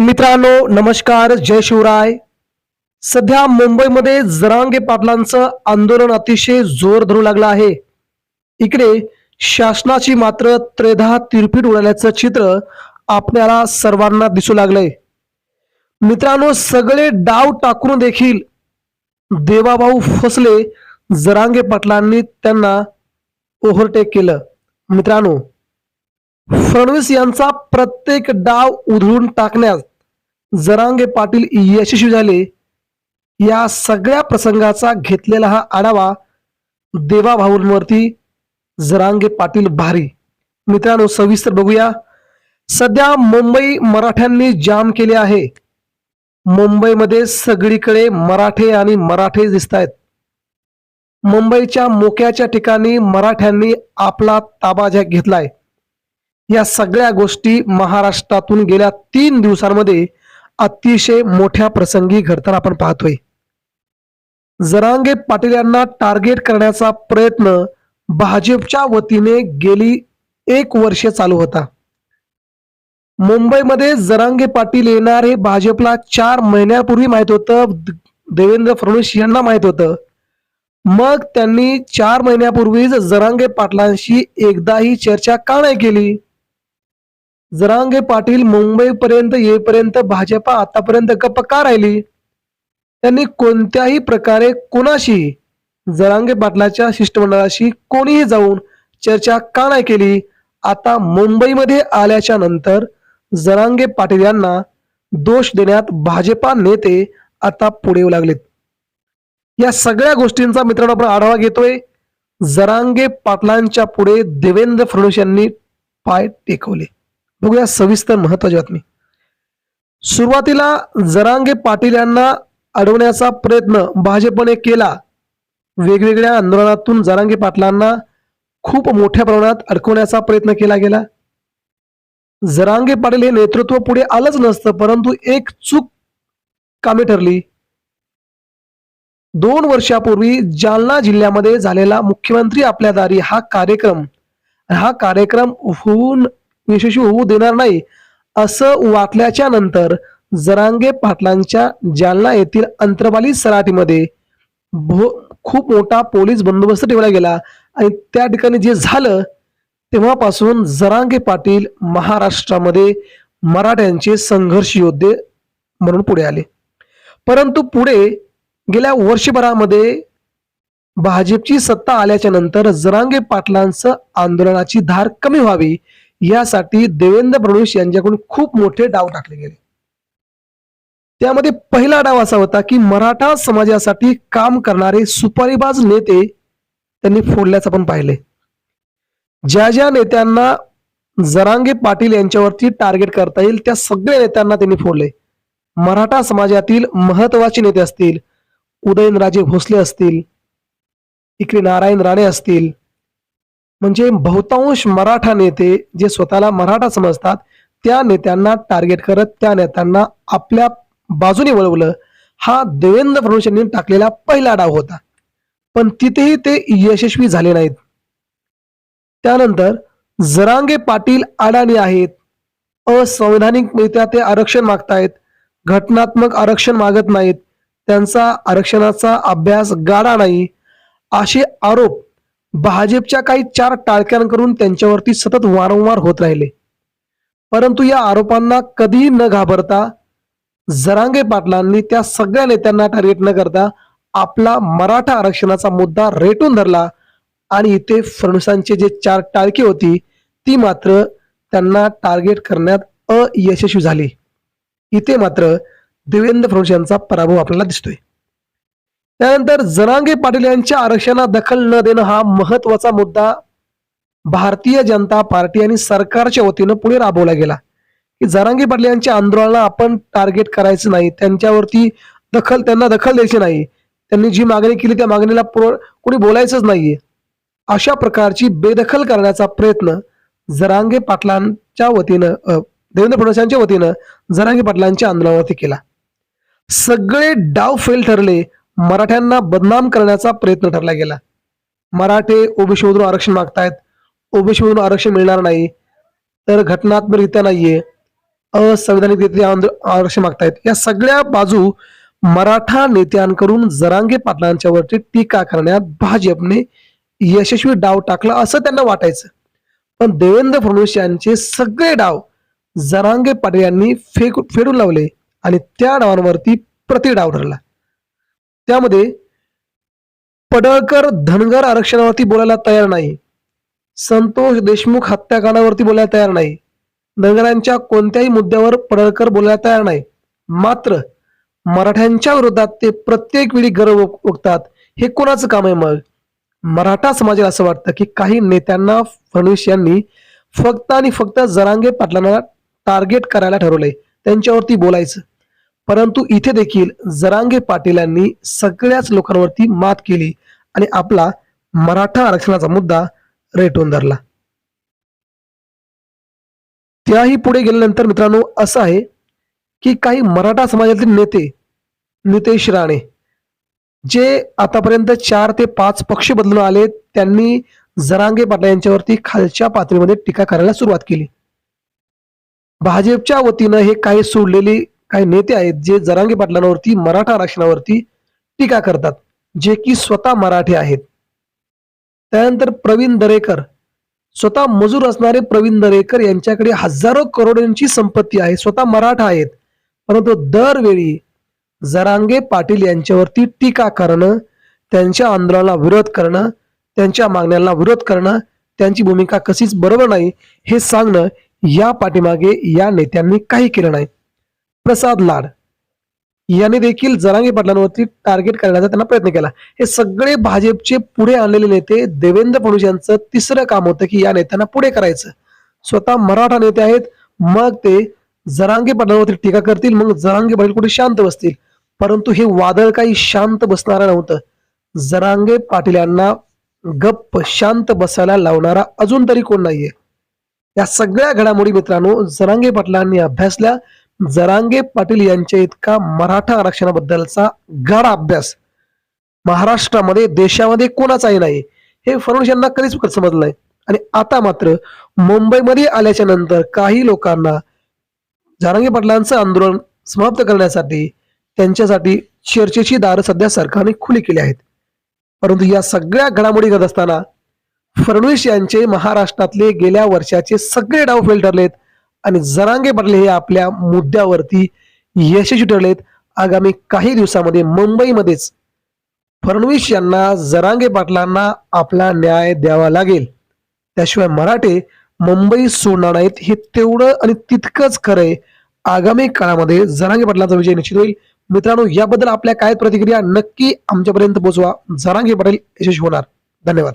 मित्रांनो नमस्कार जय शिवराय. सध्या मुंबईमध्ये जरांगे पाटलांचं आंदोलन अतिशय जोर धरू लागलं आहे. इकडे शासनाची मात्र त्रेधा तिरपीट उडाल्याचं चित्र आपल्याला सर्वांना दिसू लागलंय. मित्रांनो सगळे डाव टाकून देखील देवाभाऊ फसले जरांगे पाटलांनी त्यांना ओव्हरटेक केलं. मित्रांनो फडणवीस यांचा प्रत्येक डाव उधळून टाकण्यात जरांगे पाटील यशस्वी झाले. या सगळ्या प्रसंगाचा घेतलेला हा आढावा देवाभाऊंवरती जरांगे पाटील भारी. मित्रांनो सविस्तर बघूया. सध्या मुंबई मराठ्यांनी जाम केले आहे. मुंबईमध्ये सगळीकडे मराठे आणि मराठे दिसत आहेत मुंबईच्या मोक्याच्या ठिकाणी मराठ्यांनी आपला ताबा घेतलाय. या सगळ्या गोष्टी महाराष्ट्रातून गेल्या तीन दिवसांमध्ये अतिशय मोठ्या प्रसंगी घडताना आपण पाहतोय. जरांगे पाटील यांना टार्गेट करण्याचा प्रयत्न भाजपच्या वतीने गेली एक वर्ष चालू होता. मुंबईमध्ये जरांगे पाटील येणार हे भाजपला चार महिन्यापूर्वी माहीत होतं. देवेंद्र फडणवीस यांना माहीत होतं. मग त्यांनी चार महिन्यापूर्वीच जरांगे पाटलांशी एकदाही चर्चा का नाही केली? जरांगे पाटील मुंबईपर्यंत येईपर्यंत भाजपा आतापर्यंत गप्प का राहिली? त्यांनी कोणत्याही प्रकारे कोणाशी जरांगे पाटलाच्या शिष्टमंडळाशी कोणीही जाऊन चर्चा का नाही केली? आता मुंबईमध्ये आल्याच्यानंतर जरांगे पाटील यांना दोष देण्यात भाजपा नेते आता पुढे येऊ लागलेत. या सगळ्या गोष्टींचा मित्रांनो आपण आढावा घेतोय. जरांगे पाटलांच्या पुढे देवेंद्र फडणवीस यांनी पाय टेकवले. बघूया सविस्तर महत्वाची बातमी. सुरुवातीला जरांगे पाटील यांना अडवण्याचा प्रयत्न भाजपने केला. वेगवेगळ्या आंदोलनातून जरांगे पाटलांना खूप मोठ्या प्रमाणात अडकवण्याचा प्रयत्न केला गेला. जरांगे पाटील हे नेतृत्व पुढे आलंच नसतं परंतु एक चूक कामे ठरली. दोन वर्षापूर्वी जालना जिल्ह्यामध्ये झालेला मुख्यमंत्री आपल्या दारी हा कार्यक्रम हा कार्यक्रम होऊन यशस्वी होऊ देणार नाही असं वाटल्याच्या नंतर जरांगे पाटलांच्या जालना येथील अंतरबाली सराटीमध्ये भो खूप मोठा पोलीस बंदोबस्त ठेवला गेला. आणि त्या ठिकाणी जे झालं तेव्हापासून जरांगे पाटील महाराष्ट्रामध्ये मराठ्यांचे संघर्ष योद्धे म्हणून पुढे आले. परंतु पुढे गेल्या वर्षभरामध्ये भाजपची सत्ता आल्याच्यानंतर जरांगे पाटलांचं आंदोलनाची धार कमी व्हावी यासाठी देवेंद्र फडणवीस यांच्याकडून खूप मोठे डाव टाकले गेले. त्यामध्ये पहिला डाव असा होता की मराठा समाजासाठी काम करणारे सुपारीबाज नेते त्यांनी फोडल्याचं आपण पाहिले ज्या ज्या नेत्यांना जरांगे पाटील यांच्यावरती टार्गेट करता येईल त्या सगळ्या नेत्यांना त्यांनी फोडले. मराठा समाजातील महत्त्वाचे नेते असतील उदयनराजे भोसले असतील इकडे नारायण राणे असतील म्हणजे बहुतांश मराठा नेते जे स्वतःला मराठा समजतात त्या नेत्यांना टार्गेट करत त्या नेत्यांना आपल्या बाजूने वळवलं हा देवेंद्र फडणवीस यांनी टाकलेला पहिला डाव होता. पण तिथेही ते यशस्वी झाले नाहीत. त्यानंतर जरांगे पाटील अडाणी आहेत असंवैधानिकरित्या ते आरक्षण मागतायत घटनात्मक आरक्षण मागत नाहीत त्यांचा आरक्षणाचा अभ्यास गाडा नाही असे आरोप भाजपच्या काही चार टाळक्यांकडून त्यांच्यावरती सतत वारंवार होत राहिले. परंतु या आरोपांना कधीही न घाबरता जरांगे पाटलांनी त्या सगळ्या नेत्यांना टार्गेट न करता आपला मराठा आरक्षणाचा मुद्दा रेटून धरला आणि इथे फडणवीसांची जे चार टाळकी होती ती मात्र त्यांना टार्गेट करण्यात अयशस्वी झाली. इथे मात्र देवेंद्र फडणवीस यांचा पराभव आपल्याला दिसतोय. त्यानंतर जरांगे पाटील यांच्या आरक्षणात दखल न देणं हा महत्त्वाचा मुद्दा भारतीय जनता पार्टी आणि सरकारच्या वतीनं पुढे राबवला गेला. की जरांगे पाटील यांच्या आंदोलनाला आपण टार्गेट करायचं नाही त्यांच्यावरती दखल त्यांना दखल द्यायची नाही. त्यांनी जी मागणी केली त्या मागणीला कोणी बोलायचंच नाहीये. अशा प्रकारची बेदखल करण्याचा प्रयत्न जरांगे पाटलांच्या वतीनं देवेंद्र फडणवीस यांच्या वतीनं जरांगे पाटलांच्या आंदोलनावरती केला. सगळे डाव फेल ठरले. मराठ्यांना बदनाम करण्याचा प्रयत्न ठरला गेला. मराठे ओबीसीमधून आरक्षण मागतायत. ओबीसीमधून आरक्षण मिळणार नाही. तर घटनात्मकरित्या नाहीये. असंविधानिकरित्या आरक्षण मागतायत. या सगळ्या बाजू मराठा नेत्यांकडून जरांगे पाटलांच्या वरती टीका करण्यात भाजपने यशस्वी डाव टाकला असं त्यांना वाटायचं. पण देवेंद्र फडणवीस यांचे सगळे डाव जरांगे पाटील यांनी फेक फेडून लावले आणि त्या डावांवरती प्रति डाव ठरला त्यामध्ये पडळकर धनगर आरक्षणावरती बोलायला तयार नाही. संतोष देशमुख हत्याकांडावरती बोलायला तयार नाही. धनगरांच्या कोणत्याही मुद्द्यावर पडळकर बोलायला तयार नाही. मात्र मराठ्यांच्या विरोधात ते प्रत्येक वेळी गर्व ओकतात हे कोणाचं काम आहे मग? मराठा समाजाला असं वाटतं की काही नेत्यांना फडणवीस यांनी फक्त आणि फक्त जरांगे पाटलांना टार्गेट करायला ठरवलंय. त्यांच्यावरती बोलायचं. परंतु इथे देखील जरांगे पाटील यांनी सगळ्याच लोकांवरती मात केली आणि आपला मराठा आरक्षणाचा मुद्दा रेटून धरला. त्याही पुढे गेल्यानंतर मित्रांनो असं आहे की काही मराठा समाजातील नेते नितेश राणे जे आतापर्यंत चार ते पाच पक्ष बदलून आले त्यांनी जरांगे पाटील यांच्यावरती खालच्या पातळीमध्ये टीका करायला सुरुवात केली. भाजपच्या वतीनं हे काही सोडलेले काही नेते आहेत जे जरांगे पाटलांवरती मराठा आरक्षणावरती टीका करतात जे की स्वतः मराठी आहेत. त्यानंतर प्रवीण दरेकर स्वतः मजूर असणारे प्रवीण दरेकर यांच्याकडे हजारो करोडोंची संपत्ती आहे स्वतः मराठा आहेत. परंतु दरवेळी जरांगे पाटील यांच्यावरती टीका करणं त्यांच्या आंदोलनाला विरोध करणं त्यांच्या मागण्यांना विरोध करणं त्यांची भूमिका कशीच बरोबर नाही हे सांगणं या पाठीमागे या नेत्यांनी काही केलं नाही. प्रसाद लाड यांनी देखील जरांगी पाटलांवरती टार्गेट करण्याचा त्यांना प्रयत्न केला. हे सगळे भाजपचे पुढे आणलेले नेते देवेंद्र फडणवीस यांचं तिसरं काम होतं की या नेत्यांना पुढे करायचं. स्वतः मराठा नेते आहेत मग ते जरांगे पाटलांवरती टीका करतील मग जरांगी पाटील कुठे शांत बसतील? परंतु हे वादळ काही शांत बसणारं नव्हतं. जरांगे पाटील यांना गप्प शांत बसायला लावणारा अजून तरी कोण नाहीये. या सगळ्या घडामोडी मित्रांनो जरांगे पाटलांनी अभ्यासल्या. जरांगे पाटील यांच्या इतका मराठा आरक्षणाबद्दलचा गाढ अभ्यास महाराष्ट्रामध्ये देशामध्ये कोणाचाही नाही हे फडणवीस यांना कधीच समजलं नाही आणि आता मात्र मुंबईमध्ये आल्याच्यानंतर काही लोकांना जरांगे पाटलांचं आंदोलन समाप्त करण्यासाठी त्यांच्यासाठी चर्चेची दारं सध्या सरकारने खुली केली आहेत. परंतु या सगळ्या घडामोडी घडत असताना फडणवीस यांचे महाराष्ट्रातले गेल्या वर्षाचे सगळे डाव फेल ठरलेत. आणि जरांगे पाटील हे आपल्या मुद्द्यावरती यशस्वी ठरलेत. आगामी काही दिवसामध्ये मुंबईमध्येच फडणवीस यांना जरांगे पाटलांना आपला न्याय द्यावा लागेल. त्याशिवाय मराठे मुंबई सोडणार नाहीत हे तेवढं आणि तितकंच खरंय आगामी काळामध्ये जरांगे पाटलांचा विजय निश्चित होईल. मित्रांनो याबद्दल आपल्या काय प्रतिक्रिया नक्की आमच्यापर्यंत पोहोचवा. जरांगे पाटील यशस्वी होणार. धन्यवाद.